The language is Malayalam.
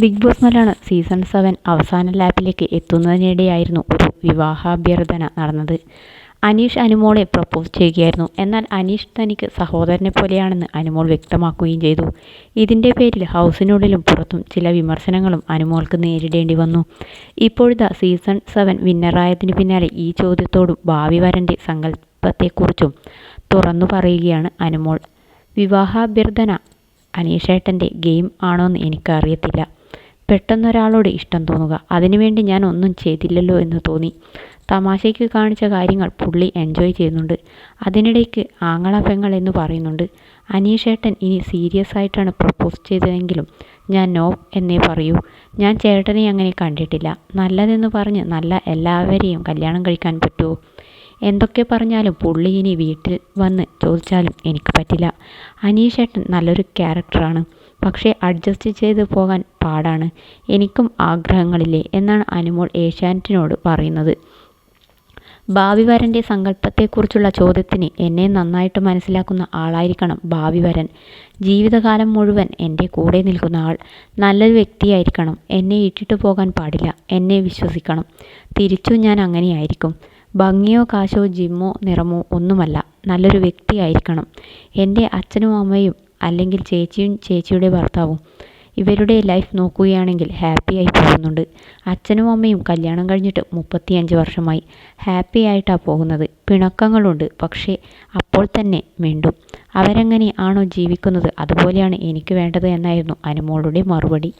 Bigg Boss Malayalam season seven അവസാന ലാപ്പിലേക്ക് എത്തുന്നതിനിടെയായിരുന്നു ഒരു വിവാഹാഭ്യർത്ഥന നടന്നത്. അനീഷ് അനുമോളെ പ്രപ്പോസ് ചെയ്യുകയായിരുന്നു. എന്നാൽ അനീഷ് തനിക്ക് സഹോദരനെ പോലെയാണെന്ന് അനുമോൾ വ്യക്തമാക്കുകയും ചെയ്തു. ഇതിന്റെ പേരിൽ ഹൗസിനുള്ളിലും പുറത്തും ചില വിമർശനങ്ങളും അനുമോൾക്ക് നേരിടേണ്ടി വന്നു. ഇപ്പോഴത്തെ സീസൺ സെവൻ വിന്നറായതിന് പിന്നാലെ ഈ ചോദ്യത്തോടും ഭാവി വരന്റെ സങ്കല്പത്തെക്കുറിച്ചും തുറന്നു പറയുകയാണ് അനുമോൾ. വിവാഹാഭ്യർത്ഥന അനീഷേട്ടന്റെ ഗെയിം ആണോന്ന് എനിക്കറിയത്തില്ല. പെട്ടെന്നൊരാളോട് ഇഷ്ടം തോന്നുക. അതിനുവേണ്ടി ഞാൻ ഒന്നും ചെയ്തില്ലല്ലോ എന്ന് തോന്നി. തമാശയ്ക്ക് കാണിച്ച കാര്യങ്ങൾ പുള്ളി എൻജോയ് ചെയ്യുന്നുണ്ട്. അതിനിടയ്ക്ക് ആങ്ങള പെങ്ങൾ എന്ന് പറയുന്നുണ്ട്. അനീഷേട്ടൻ ഇനി സീരിയസ് ആയിട്ടാണ് പ്രപ്പോസ് ചെയ്തതെങ്കിലും ഞാൻ നോ എന്നേ പറയൂ. ഞാൻ ചേട്ടനെ അങ്ങനെ കണ്ടിട്ടില്ല. നല്ലതെന്ന് പറഞ്ഞ് നല്ല എല്ലാവരെയും കല്യാണം കഴിക്കാൻ പറ്റുമോ എന്തൊക്കെ പറഞ്ഞാലും പുള്ളി ഇനി വീട്ടിൽ വന്ന് ചോദിച്ചാലും എനിക്ക് പറ്റില്ല. അനീഷേട്ടൻ നല്ലൊരു ക്യാരക്ടറാണ് പക്ഷേ അഡ്ജസ്റ്റ് ചെയ്ത് പോകാൻ പാടാണ്. എനിക്കും ആഗ്രഹങ്ങളില്ലേ എന്നാണ് അനുമോൾ ഏഷ്യാനെറ്റിനോട് പറയുന്നത്. ഭാവി വരന്റെ സങ്കല്പത്തെക്കുറിച്ചുള്ള ചോദ്യത്തിന് എന്നെ നന്നായിട്ട് മനസ്സിലാക്കുന്ന ആളായിരിക്കണം ഭാവി വരൻ ജീവിതകാലം മുഴുവൻ എന്റെ കൂടെ നിൽക്കുന്ന ആൾ. നല്ലൊരു വ്യക്തിയായിരിക്കണം. എന്നെ ഇട്ടിട്ട് പോകാൻ പാടില്ല. എന്നെ വിശ്വസിക്കണം. തിരിച്ചു ഞാൻ അങ്ങനെയായിരിക്കും. ഭംഗിയോ കാശോ ജിമ്മോ നിറമോ ഒന്നുമല്ല. നല്ലൊരു വ്യക്തിയായിരിക്കണം. എന്റെ അച്ഛനും അമ്മയും അല്ലെങ്കിൽ ചേച്ചിയും ചേച്ചിയുടെ ഭർത്താവും ഇവരുടെ ലൈഫ് നോക്കുകയാണെങ്കിൽ ഹാപ്പിയായി പോകുന്നുണ്ട്. അച്ഛനും അമ്മയും കല്യാണം കഴിഞ്ഞിട്ട് മുപ്പത്തിയഞ്ച് വർഷമായി ഹാപ്പി ആയിട്ടാണ് പോകുന്നത്. പിണക്കങ്ങളുണ്ട്. പക്ഷേ അപ്പോൾ തന്നെ മിണ്ടും. അവരെങ്ങനെ ആണോ ജീവിക്കുന്നത് അതുപോലെയാണ് എനിക്ക് വേണ്ടത് എന്നായിരുന്നു അനുമോളുടെ മറുപടി.